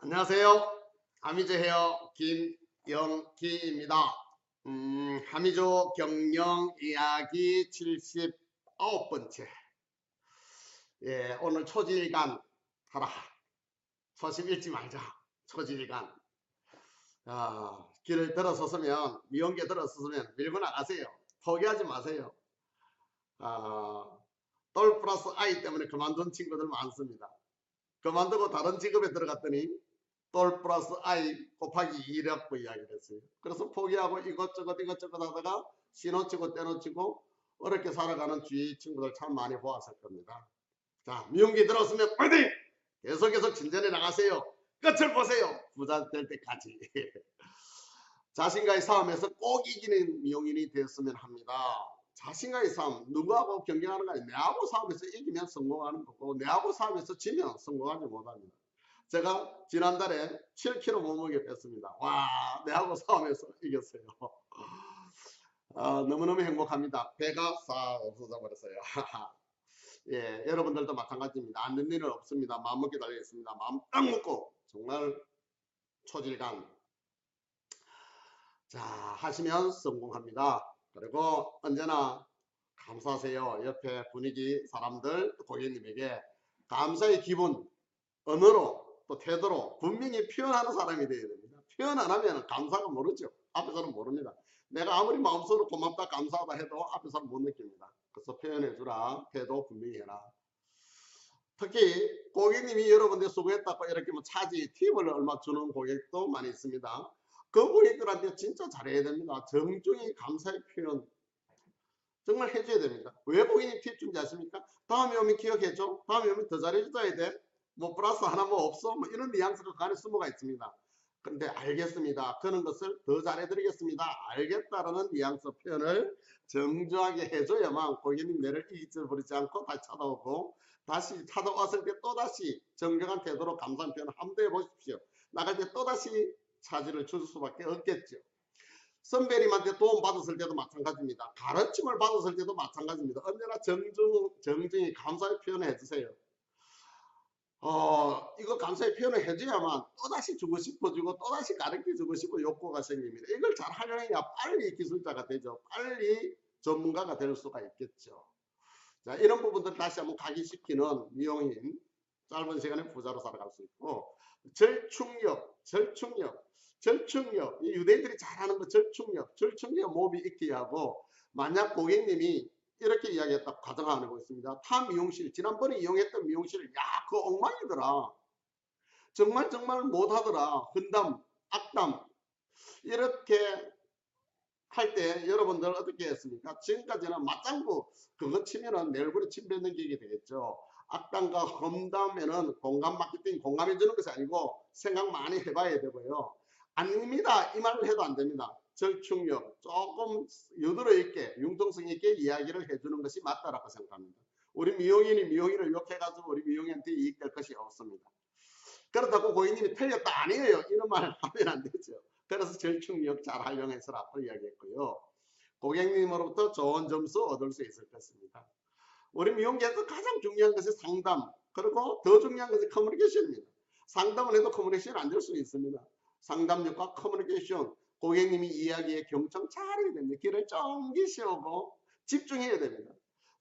안녕하세요. 하미즈 헤어 김영기입니다. 음, 하미조 경영 이야기 79번째. 예, 오늘 초질간 하라. 소심 잃지 말자. 초질간. 아, 길을 들어섰으면, 미용계 들어섰으면 밀고 나가세요. 포기하지 마세요. 아, 똘 플러스 아이 때문에 그만둔 친구들 많습니다. 그만두고 다른 직업에 들어갔더니 똘 플러스 i 곱하기 2라고 이야기를 했어요. 그래서 포기하고 이것저것 이것저것 하다가 신호치고 때놓치고 어렵게 살아가는 주위 친구들 참 많이 보았을 겁니다. 자, 미용기 들었으면 파이팅! 계속 계속 진전해 나가세요. 끝을 보세요. 부자 될 때까지. 자신과의 싸움에서 꼭 이기는 미용인이 되었으면 합니다. 자신과의 싸움, 누구하고 경쟁하는 거 아니에요. 내하고 싸움에서 이기면 성공하는 거고, 내하고 싸움에서 지면 성공하지 못합니다. 제가 지난달에 7kg 몸무게 뺐습니다. 와, 내하고 싸움에서 이겼어요. 아, 너무너무 행복합니다. 배가 싹 없어져 버렸어요. 예, 여러분들도 마찬가지입니다. 안 되는 일은 없습니다. 마음 먹게 달려있습니다. 마음 딱 먹고 정말 초질간 자 하시면 성공합니다. 그리고 언제나 감사하세요. 옆에 분위기 사람들 고객님에게 감사의 기분 언어로 또 태도로 분명히 표현하는 사람이 되어야 됩니다. 표현 안 하면 감사가 모르죠. 앞에서는 모릅니다. 내가 아무리 마음속으로 고맙다 감사하다 해도 앞에서는 못 느낍니다. 그래서 표현해 주라. 태도 분명히 해라. 특히 고객님이 여러분들 수고했다고 이렇게 뭐 차지 팁을 얼마 주는 고객도 많이 있습니다. 그 고객들한테 진짜 잘해야 됩니다. 정중히 감사의 표현 정말 해줘야 됩니다. 왜 고객님 팁 준지 아십니까? 다음에 오면 기억해줘. 다음에 오면 더 잘해줘야 돼. 뭐 플러스 하나 뭐 없어? 뭐 이런 뉘앙스가 그 안에 숨어가 있습니다. 근데 알겠습니다. 그런 것을 더 잘해드리겠습니다. 알겠다라는 뉘앙스 표현을 정중하게 해줘야만 고객님 이기질 부리지 않고 다시 찾아오고 다시 찾아왔을 때 또다시 정정한 태도로 감사한 표현을 한번 해 보십시오. 나갈 때 또다시 차지를 줄 수밖에 없겠죠. 선배님한테 도움 받았을 때도 마찬가지입니다. 가르침을 받았을 때도 마찬가지입니다. 언제나 정중, 정중히 감사의 표현을 해주세요. 어, 이거 감사의 표현을 해줘야만 또다시 주고 싶어지고 또다시 가르쳐 주고 싶어 욕구가 생깁니다. 이걸 잘 활용해야 빨리 기술자가 되죠. 빨리 전문가가 될 수가 있겠죠. 자, 이런 부분들 다시 한번 각인시키는 미용인 짧은 시간에 부자로 살아갈 수 있고 절충력, 절충력, 절충력 이 유대인들이 잘하는 거 절충력, 절충력 몸이 있게 하고 만약 고객님이 이렇게 이야기했다고 가정하고 있습니다. 타 미용실, 지난번에 이용했던 미용실, 야, 그거 엉망이더라. 정말 정말 못하더라. 흔담, 악담. 이렇게 할 때 여러분들 어떻게 했습니까? 지금까지는 맞장구, 그거 치면은 내 얼굴에 침 뱉는 게 되겠죠. 악담과 험담에는 공감 마케팅, 공감해 주는 것이 아니고 생각 많이 해봐야 되고요. 아닙니다. 이 말을 해도 안 됩니다. 절충력 조금 여드러 있게 융통성 있게 이야기를 해주는 것이 맞다라고 생각합니다. 우리 미용인이 미용인을 욕해가지고 우리 미용인한테 이익될 것이 없습니다. 그렇다고 고객님이 틀렸다 아니에요. 이런 말 하면 안 되죠. 그래서 절충력 잘 활용해서라고 이야기했고요. 고객님으로부터 좋은 점수 얻을 수 있을 것입니다. 우리 미용계에서 가장 중요한 것이 상담 그리고 더 중요한 것이 커뮤니케이션입니다. 상담을 해도 커뮤니케이션 안될 수 있습니다. 상담력과 커뮤니케이션 고객님이 이야기에 경청 잘해야 됩니다. 귀를 쫑기 세우고 집중해야 됩니다.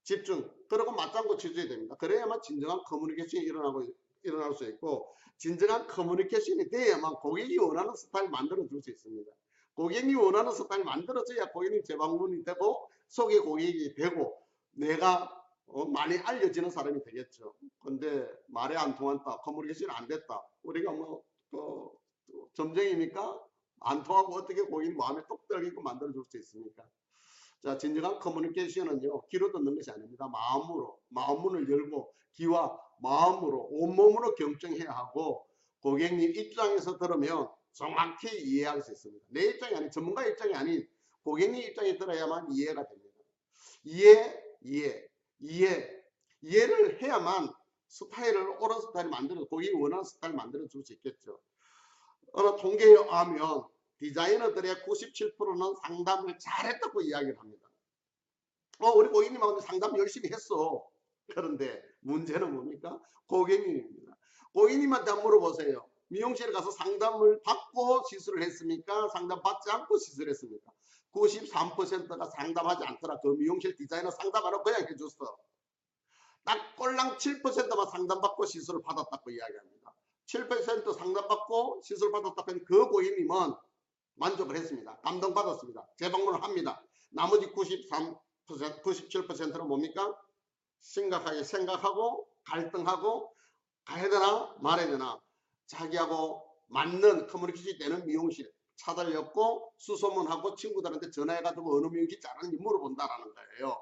집중. 그리고 맞장구 쳐줘야 됩니다. 그래야만 진정한 커뮤니케이션이 일어나고 일어날 수 있고 진정한 커뮤니케이션이 돼야만 고객이 원하는 스타일 만들어 줄 수 있습니다. 고객이 원하는 스타일 만들어져야 고객님 재방문이 되고 속의 고객이 되고 내가 어, 많이 알려지는 사람이 되겠죠. 근데 말이 안 통한다. 커뮤니케이션이 안 됐다. 우리가 뭐, 그, 점쟁입니까? 안 통하고 어떻게 고객 마음에 똑 들게끔 만들어 줄 수 있습니까? 자, 진정한 커뮤니케이션은요, 귀로 듣는 것이 아닙니다. 마음으로, 마음문을 열고, 귀와 마음으로, 온몸으로 경청해야 하고, 고객님 입장에서 들으면 정확히 이해할 수 있습니다. 내 입장이 아닌, 전문가 입장이 아닌, 고객님 입장에 들어야만 이해가 됩니다. 이해, 이해, 이해, 이해를 해야만 스타일을, 옳은 스타일을 만들어, 고객이 원하는 스타일을 만들어 줄 수 있겠죠. 어느 통계에 의하면 디자이너들의 97%는 상담을 잘했다고 이야기를 합니다. 어, 우리 고객님하고 상담 열심히 했어. 그런데 문제는 뭡니까? 고객님입니다. 고객님한테 한번 물어보세요. 미용실에 가서 상담을 받고 시술을 했습니까? 상담 받지 않고 시술을 했습니까? 93%가 상담하지 않더라. 그 미용실 디자이너 상담 안 하고 그냥 해줬어. 딱 꼴랑 7%만 상담받고 시술을 받았다고 이야기합니다. 7% 상담받고 시술 받았다고 하는 그 고객님은 만족을 했습니다. 감동받았습니다. 재방문을 합니다. 나머지 93%, 97%는 뭡니까? 심각하게 생각하고 갈등하고 가야 되나 말아야 되나 자기하고 맞는 커뮤니케이션이 되는 미용실 찾아렸고 수소문하고 친구들한테 전화해가지고 어느 미용실 잘하는지 물어본다라는 거예요.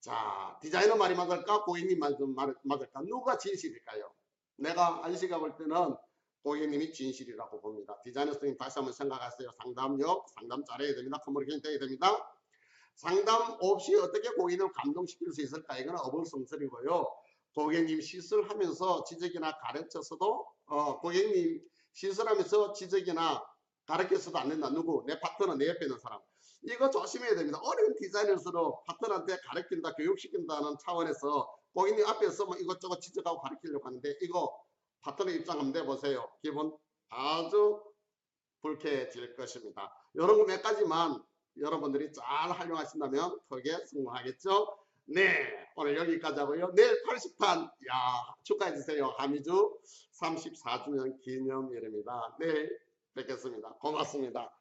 자 디자이너 말이 맞을까 고객님 말이 맞을까 누가 진실일까요? 내가 안시가 볼 때는 고객님이 진실이라고 봅니다. 디자이너 선생님 다시 한번 생각하세요. 상담력 상담 잘해야 됩니다. 커뮤니케이션 돼야 됩니다. 상담 없이 어떻게 고객님을 감동시킬 수 있을까? 이건 어불성설이고요. 고객님 시술하면서 지적이나 가르쳐서도 어, 고객님 시술하면서 지적이나 가르쳐서도 안 된다. 누구? 내 파트너, 내 옆에 있는 사람. 이거 조심해야 됩니다. 어려운 디자이너스로 파트너한테 가르친다, 교육시킨다는 차원에서 고객님 앞에서 뭐 이것저것 지적하고 가르치려고 하는데 이거 파트너 입장 한번 내보세요. 기본 아주 불쾌해질 것입니다. 거몇 가지만 여러분들이 잘 활용하신다면 크게 성공하겠죠? 네, 오늘 여기까지 하고요. 내일 80판, 야, 축하해주세요. 하미주 34주년 기념일입니다. 내일 뵙겠습니다. 고맙습니다.